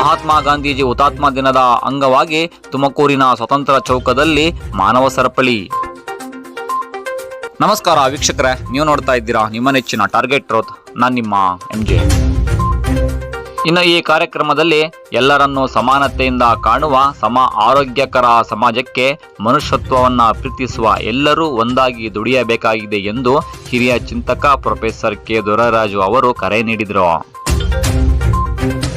ಮಹಾತ್ಮ ಗಾಂಧೀಜಿ ಹುತಾತ್ಮ ದಿನದ ಅಂಗವಾಗಿ ತುಮಕೂರಿನ ಸ್ವತಂತ್ರ ಚೌಕದಲ್ಲಿ ಮಾನವ ಸರಪಳಿ. ನಮಸ್ಕಾರ ವೀಕ್ಷಕರೇ, ನೀವು ನೋಡ್ತಾ ಇದ್ದೀರಾ ನಿಮ್ಮ ನೆಚ್ಚಿನ ಟಾರ್ಗೆಟ್ ರೋತ್ ನಾನು ನಿಮ್ಮ ಎಂ ಜೆ. ಇನ್ನು ಈ ಕಾರ್ಯಕ್ರಮದಲ್ಲಿ ಎಲ್ಲರನ್ನೂ ಸಮಾನತೆಯಿಂದ ಕಾಣುವ ಸಮ ಆರೋಗ್ಯಕರ ಸಮಾಜಕ್ಕೆ ಮನುಷ್ಯತ್ವವನ್ನು ಪ್ರೀತಿಸುವ ಎಲ್ಲರೂ ಒಂದಾಗಿ ದುಡಿಯಬೇಕಾಗಿದೆ ಎಂದು ಹಿರಿಯ ಚಿಂತಕ ಪ್ರೊಫೆಸರ್ ಕೆ. ದೊರರಾಜು ಅವರು ಕರೆ ನೀಡಿದರು.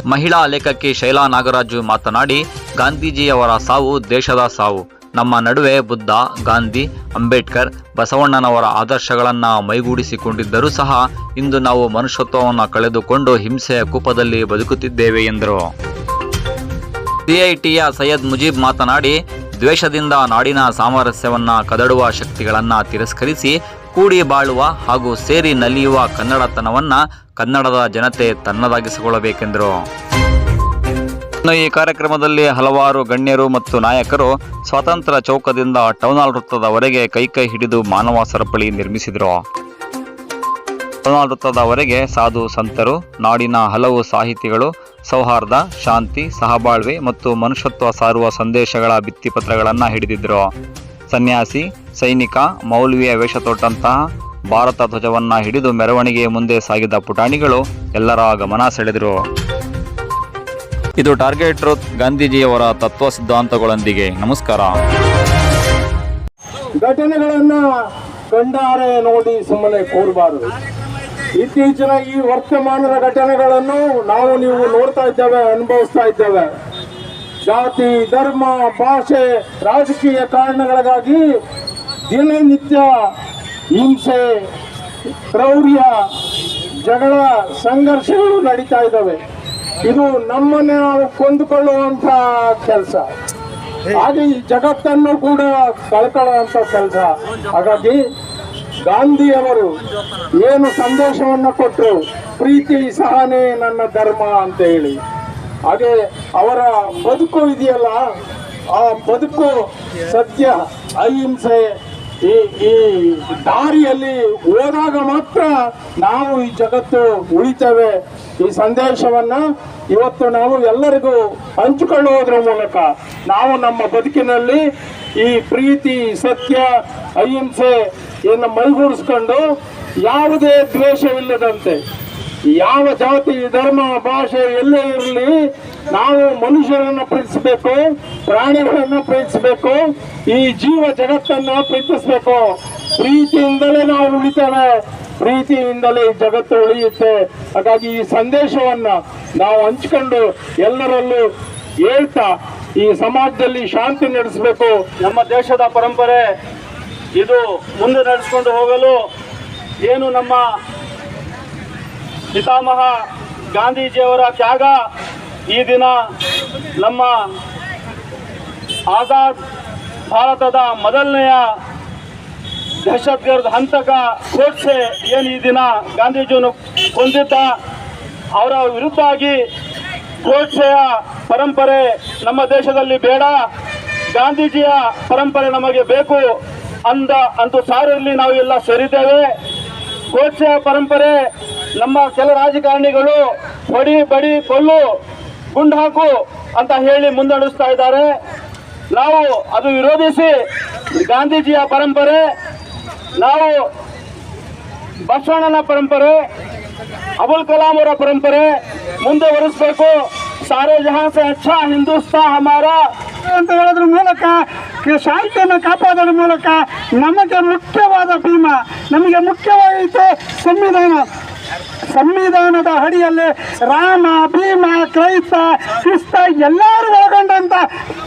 ಮಹಿಳಾ ಲೇಖಕಿ ಶೈಲಾ ನಾಗರಾಜು ಮಾತನಾಡಿ, ಗಾಂಧೀಜಿಯವರ ಸಾವು ದೇಶದ ಸಾವು. ನಮ್ಮ ನಡುವೆ ಬುದ್ಧ, ಗಾಂಧಿ, ಅಂಬೇಡ್ಕರ್, ಬಸವಣ್ಣನವರ ಆದರ್ಶಗಳನ್ನು ಮೈಗೂಡಿಸಿಕೊಂಡಿದ್ದರೂ ಸಹ ಇಂದು ನಾವು ಮನುಷ್ಯತ್ವವನ್ನು ಕಳೆದುಕೊಂಡು ಹಿಂಸೆಯ ಕೂಪದಲ್ಲಿ ಬದುಕುತ್ತಿದ್ದೇವೆ ಎಂದರು. ಸಿಐಟಿಯ ಸೈಯದ್ ಮುಜೀಬ್ ಮಾತನಾಡಿ, ದ್ವೇಷದಿಂದ ನಾಡಿನ ಸಾಮರಸ್ಯವನ್ನು ಕದಡುವ ಶಕ್ತಿಗಳನ್ನು ತಿರಸ್ಕರಿಸಿ ಕೂಡಿ ಬಾಳುವ ಹಾಗೂ ಸೇರಿ ನಲಿಯುವ ಕನ್ನಡತನವನ್ನು ಕನ್ನಡದ ಜನತೆ ತನ್ನದಾಗಿಸಿಕೊಳ್ಳಬೇಕೆಂದರು. ಇನ್ನು ಈ ಕಾರ್ಯಕ್ರಮದಲ್ಲಿ ಹಲವಾರು ಗಣ್ಯರು ಮತ್ತು ನಾಯಕರು ಸ್ವಾತಂತ್ರ್ಯ ಚೌಕದಿಂದ ಟೌನ್ ಹಾಲ್ ವೃತ್ತದವರೆಗೆ ಕೈ ಕೈ ಹಿಡಿದು ಮಾನವ ಸರಪಳಿ ನಿರ್ಮಿಸಿದರು. ಟೌನ್ ಹಾಲ್ ವೃತ್ತದವರೆಗೆ ಸಾಧು ಸಂತರು, ನಾಡಿನ ಹಲವು ಸಾಹಿತಿಗಳು, ಸೌಹಾರ್ದ, ಶಾಂತಿ, ಸಹಬಾಳ್ವೆ ಮತ್ತು ಮನುಷ್ಯತ್ವ ಸಾರುವ ಸಂದೇಶಗಳ ಭಿತ್ತಿಪತ್ರಗಳನ್ನು ಹಿಡಿದಿದ್ದರು. ಸನ್ಯಾಸಿ ಸೈನಿಕ, ಮೌಲ್ವಿಯ ವೇಷ ತೊಟ್ಟಂತಹ ಭಾರತ ಧ್ವಜವನ್ನು ಹಿಡಿದು ಮೆರವಣಿಗೆ ಮುಂದೆ ಸಾಗಿದ ಪುಟಾಣಿಗಳು ಎಲ್ಲರ ಗಮನ ಸೆಳೆದರು. ಇದು ಟಾರ್ಗೆಟ್ ಟ್ರೂತ್ ಗಾಂಧೀಜಿಯವರ ತತ್ವ ಸಿದ್ಧಾಂತಗಳೊಂದಿಗೆ. ನಮಸ್ಕಾರ. ಘಟನೆಗಳನ್ನ ಕಂಡಾರೆ ನೋಡಿ ಸುಮ್ಮನೆ ಕೂರಬಾರದು. ಇತ್ತೀಚಿನ ಈ ವರ್ತಮಾನದ ಘಟನೆಗಳನ್ನು ನಾವು ನೀವು ನೋಡ್ತಾ ಇದ್ದೇವೆ, ಅನುಭವಿಸ್ತಾ ಇದ್ದೇವೆ. ಜಾತಿ, ಧರ್ಮ, ಭಾಷೆ, ರಾಜಕೀಯ ಕಾರಣಗಳಿಗಾಗಿ ದಿನನಿತ್ಯ ಹಿಂಸೆ, ಕ್ರೌರ್ಯ, ಜಗಳ, ಸಂಘರ್ಷಗಳು ನಡೀತಾ ಇದ್ದಾವೆ. ಇದು ನಮ್ಮನ್ನ ನಾವು ಕೊಂದುಕೊಳ್ಳುವಂತ ಕೆಲಸ. ಹಾಗೆ ಈ ಜಗತ್ತನ್ನು ಕೂಡ ಕಳ್ಕೊಳ್ಳುವಂತ ಕೆಲಸ. ಹಾಗಾಗಿ ಗಾಂಧಿಯವರು ಏನು ಸಂದೇಶವನ್ನು ಕೊಟ್ಟರು, ಪ್ರೀತಿ ಸಹನೆ ನನ್ನ ಧರ್ಮ ಅಂತ ಹೇಳಿ. ಹಾಗೆ ಅವರ ಬದುಕು ಇದೆಯಲ್ಲ, ಆ ಬದುಕು ಸತ್ಯ, ಅಹಿಂಸೆ ಈ ಈ ದಾರಿಯಲ್ಲಿ ಹೋದಾಗ ಮಾತ್ರ ನಾವು ಈ ಜಗತ್ತು ಉಳಿತೇವೆ. ಈ ಸಂದೇಶವನ್ನ ಇವತ್ತು ನಾವು ಎಲ್ಲರಿಗೂ ಹಂಚಿಕೊಳ್ಳುವುದರ ಮೂಲಕ ನಾವು ನಮ್ಮ ಬದುಕಿನಲ್ಲಿ ಈ ಪ್ರೀತಿ, ಸತ್ಯ, ಅಹಿಂಸೆ ಇನ್ನು ಮೈಗೂಡಿಸ್ಕೊಂಡು ಯಾವುದೇ ದ್ವೇಷವಿಲ್ಲದಂತೆ, ಯಾವ ಜಾತಿ, ಧರ್ಮ, ಭಾಷೆ ಎಲ್ಲೇ ಇರಲಿ ನಾವು ಮನುಷ್ಯರನ್ನು ಪ್ರೀತಿಸಬೇಕು, ಪ್ರಾಣಿಗಳನ್ನು ಪ್ರೀತಿಸಬೇಕು, ಈ ಜೀವ ಜಗತ್ತನ್ನ ಪ್ರೀತಿಸಬೇಕು. ಪ್ರೀತಿಯಿಂದಲೇ ನಾವು ಉಳಿತೇವೆ. ಪ್ರೀತಿಯಿಂದಲೇ ಈ ಜಗತ್ತು ಉಳಿಯುತ್ತೆ. ಹಾಗಾಗಿ ಈ ಸಂದೇಶವನ್ನ ನಾವು ಹಂಚ್ಕೊಂಡು ಎಲ್ಲರಲ್ಲೂ ಹೇಳ್ತಾ ಈ ಸಮಾಜದಲ್ಲಿ ಶಾಂತಿ ನಡೆಸಬೇಕು. ನಮ್ಮ ದೇಶದ ಪರಂಪರೆ ಇದು ಮುಂದೆ ನಡೆಸ್ಕೊಂಡು ಹೋಗಲು ಏನು ನಮ್ಮ ಪಿತಾಮಹ ಗಾಂಧೀಜಿಯವರ ತ್ಯಾಗ ಈ ದಿನ ನಮ್ಮ ಆಜಾದ್ ಭಾರತದ ಮೊದಲನೆಯ ದಹಶತ್ಗರ್ದ ಹಂತಕ ಗೋಡ್ಸೆ ಏನು ಈ ದಿನ ಗಾಂಧೀಜಿಯನ್ನು ಹೊಂದಿದ್ದ ಅವರ ವಿರುದ್ಧವಾಗಿ ಗೋಡ್ಸೆಯ ಪರಂಪರೆ ನಮ್ಮ ದೇಶದಲ್ಲಿ ಬೇಡ, ಗಾಂಧೀಜಿಯ ಪರಂಪರೆ ನಮಗೆ ಬೇಕು ಅಂದ ಅಂತ ಸಾರಲ್ಲಿ ನಾವು ಎಲ್ಲ ಸೇರಿದ್ದೇವೆ. ಗೋಡ್ಸೆಯ ಪರಂಪರೆ ನಮ್ಮ ಕೆಲ ರಾಜಕಾರಣಿಗಳು ಬಡಿ ಬಡಿ ಕೊಲ್ಲು ಗುಂಡು ಹಾಕು ಅಂತ ಹೇಳಿ ಮುನ್ನಡೆಸ್ತಾ ಇದ್ದಾರೆ. ನಾವು ಅದು ವಿರೋಧಿಸಿ ಗಾಂಧೀಜಿಯ ಪರಂಪರೆ, ನಾವು ಬಸವಣ್ಣನ ಪರಂಪರೆ, ಅಬುಲ್ ಕಲಾಂ ಅವರ ಪರಂಪರೆ ಮುಂದುವರಿಸಬೇಕು. ಸಾರೇ ಜಹಾನ್ ಸೆ ಅಚ್ಚಾ ಹಿಂದೂಸ್ತಾನ್ ಹಮಾರ. ಅಂತ ಹೇಳೋದ್ರ ಮೂಲಕ ಶಾಂತಿಯನ್ನು ಕಾಪಾಡೋದ್ರ ಮೂಲಕ ನಮಗೆ ಮುಖ್ಯವಾದ ಭೀಮ, ನಮಗೆ ಮುಖ್ಯವಾಯಿತು ಸಂವಿಧಾನ. ಸಂವಿಧಾನದ ಅಡಿಯಲ್ಲಿ ರಾಮ, ಭೀಮ, ಕ್ರೈಸ್ತ ಕ್ರಿಸ್ತ ಎಲ್ಲರೂ ಒಳಗೊಂಡಂತ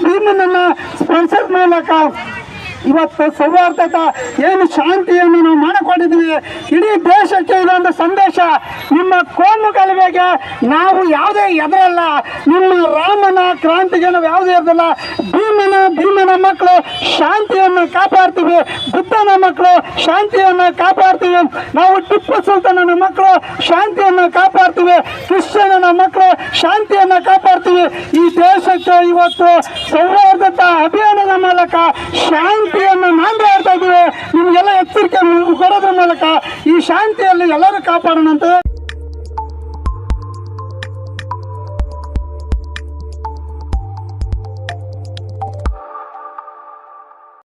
ಭೀಮನನ್ನ ಸ್ಪರ್ಶದ ಮೂಲಕ ಇವತ್ತು ಸೌಹಾರ್ದತ, ಏನು ಶಾಂತಿಯನ್ನು ನಾವು ಮಾಡಿಕೊಂಡಿದ್ದೀವಿ. ಇಡೀ ದೇಶಕ್ಕೆ ಇದೊಂದು ಸಂದೇಶ. ನಿಮ್ಮ ಕೋಮು ಗಲಭೆಗೆ ನಾವು ಯಾವುದೇ ಎದರಲ್ಲ. ನಿಮ್ಮ ರಾಮನ ಕ್ರಾಂತಿಗೆ ನಾವು ಯಾವುದೇ ಎದರಲ್ಲ. ಭೀಮನ ಭೀಮನ ಮಕ್ಕಳು ಶಾಂತಿಯನ್ನು ಕಾಪಾಡ್ತೀವಿ, ಬುದ್ಧನ ಮಕ್ಕಳು ಶಾಂತಿಯನ್ನು ಕಾಪಾಡ್ತೀವಿ. ನಾವು ಟಿಪ್ಪು ಸುಲ್ತಾನನ ಮಕ್ಕಳು ಶಾಂತಿಯನ್ನು ಕಾಪಾಡ್ತೀವಿ, ಕ್ರಿಶ್ಚಿಯನನ ಮಕ್ಕಳು ಶಾಂತಿಯನ್ನು ಕಾಪಾಡ್ತೀವಿ. ಈ ದೇಶಕ್ಕೆ ಇವತ್ತು ಸೌಹಾರ್ದತ ಅಭಿಯಾನದ ಮೂಲಕ ಶಾಂತಿಯನ್ನು ಮಾತಾಡ್ತಾ ಇದ್ದೀವಿ. ನಿಮಗೆಲ್ಲ ಎಚ್ಚರಿಕೆ ಕೊಡೋದ್ರ ಮೂಲಕ ಈ ಶಾಂತಿಯಲ್ಲಿ ಎಲ್ಲರೂ ಕಾಪಾಡೋಣ ಅಂತ